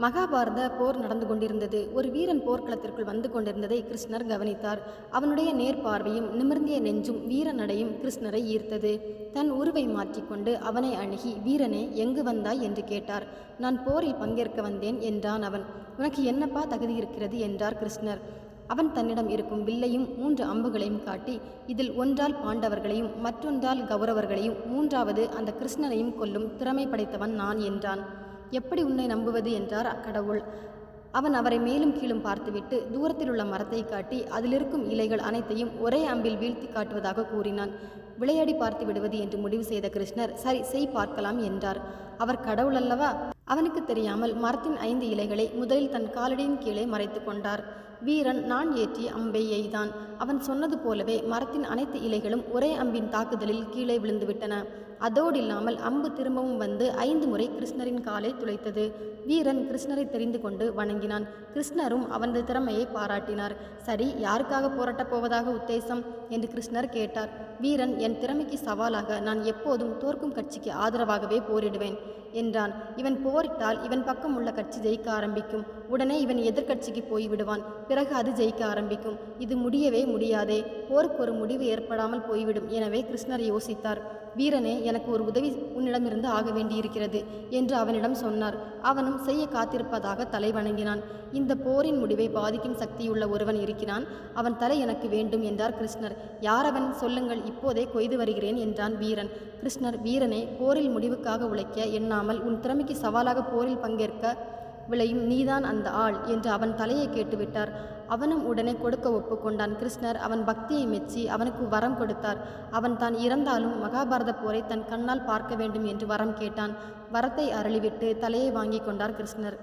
மகாபாரத போர் நடந்து கொண்டிருந்தது. ஒரு வீரன் போர்க்களத்திற்குள் வந்து கொண்டிருந்ததை கிருஷ்ணர் கவனித்தார். அவனுடைய நேர்பார்வையும் நிமிர்ந்திய நெஞ்சும் வீரநடையும் கிருஷ்ணரை ஈர்த்தது. தன் உருவை மாற்றிக்கொண்டு அவனை அணுகி வீரனே எங்கு வந்தாய்? என்று கேட்டார். நான் போரில் பங்கேற்க வந்தேன் என்றான் அவன். உனக்கு என்னப்பா தகுதி இருக்கிறது? என்றார் கிருஷ்ணர். அவன் தன்னிடம் இருக்கும் வில்லையும் மூன்று அம்புகளையும் காட்டி இதில் ஒன்றால் பாண்டவர்களையும் மற்றொன்றால் கௌரவர்களையும் மூன்றாவது அந்த கிருஷ்ணனையும் கொல்லும் திறமை படைத்தவன் நான் என்றான். எப்படி உன்னை நம்புவது என்றார் அக்கடவுள். அவன் அவரை மேலும் கீழும் பார்த்துவிட்டு தூரத்தில் உள்ள மரத்தை காட்டி அதிலிருக்கும் இலைகள் அனைத்தையும் ஒரே அம்பில் வீழ்த்தி காட்டுவதாக கூறினான். விளையாடி பார்த்து விடுவது என்று முடிவு செய்த கிருஷ்ணர் சரி செய் பார்க்கலாம் என்றார். அவர் கடவுள் அல்லவா? அவனுக்கு தெரியாமல் மரத்தின் ஐந்து இலைகளை முதலில் தன் காலடியின் கீழே மறைத்து கொண்டார். வீரன் நான் ஏற்றி அம்பை எய்தான். அவன் சொன்னது போலவே மரத்தின் அனைத்து இலைகளும் ஒரே அம்பின் தாக்குதலில் கீழே விழுந்துவிட்டன. அதோடு இல்லாமல் அம்பு திரும்பவும் வந்து ஐந்து முறை கிருஷ்ணரின் காலை துளைத்தது. வீரன் கிருஷ்ணரை தெரிந்து கொண்டு வணங்கினான். கிருஷ்ணரும் அவனது திறமையை பாராட்டினார். சரி யாருக்காக போராட்டப் போவதாக உத்தேசம்? என்று கிருஷ்ணர் கேட்டார். வீரன் என் திறமைக்கு சவாலாக நான் எப்போதும் தோற்கும் கட்சிக்கு ஆதரவாகவே போரிடுவேன் என்றான். இவன் போர் போரிட்டால் இவன் பக்கம் உள்ள கட்சி ஜெயிக்க ஆரம்பிக்கும். உடனே இவன் எதிர்க்கட்சிக்கு போய் விடுவான். பிறகு அது ஜெயிக்க ஆரம்பிக்கும். இது முடியவே முடியாதே. போருக்கு ஒரு முடிவு ஏற்படாமல் போய்விடும். எனவே கிருஷ்ணர் யோசித்தார். வீரனே எனக்கு ஒரு உதவி உன்னிடமிருந்து ஆக வேண்டியிருக்கிறது என்று அவனிடம் சொன்னார். அவனும் செய்ய காத்திருப்பதாக தலை வணங்கினான். இந்த போரின் முடிவை பாதிக்கும் சக்தியுள்ள ஒருவன் இருக்கிறான். அவன் தலை எனக்கு வேண்டும் என்றார் கிருஷ்ணர். யாரவன் சொல்லுங்கள். இப்போதே கொய்து வருகிறேன் என்றான் வீரன். கிருஷ்ணர் வீரனே போரில் முடிவுக்காக உழைக்க எண்ணாமல் உன் திறமைக்கு சவால் சவாலாக போரில் பங்கேற்க விளையும் நீதான் அந்த ஆள் என்று அவன் தலையை கேட்டுவிட்டார். அவனும் உடனே கொடுக்க ஒப்புக்கொண்டான். கிருஷ்ணர் அவன் பக்தியை மெச்சி அவனுக்கு வரம் கொடுத்தார். அவன் தான் இறந்தாலும் மகாபாரத போரை தன் கண்ணால் பார்க்க வேண்டும் என்று வரம் கேட்டான். வரத்தை அருளிவிட்டு தலையை வாங்கி கொண்டார் கிருஷ்ணர்.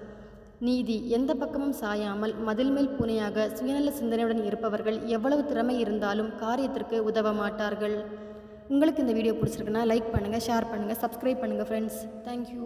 நீதி எந்த பக்கமும் சாயாமல் மதில் மேல் பூனையாக சுயநல சிந்தனையுடன் இருப்பவர்கள் எவ்வளவு திறமை இருந்தாலும் காரியத்திற்கு உதவ மாட்டார்கள். உங்களுக்கு இந்த வீடியோ பிடிச்சிருக்குன்னா லைக் பண்ணுங்கள் ஷேர் பண்ணுங்கள் சப்ஸ்கிரைப் பண்ணுங்கள் ஃப்ரெண்ட்ஸ் தேங்க்யூ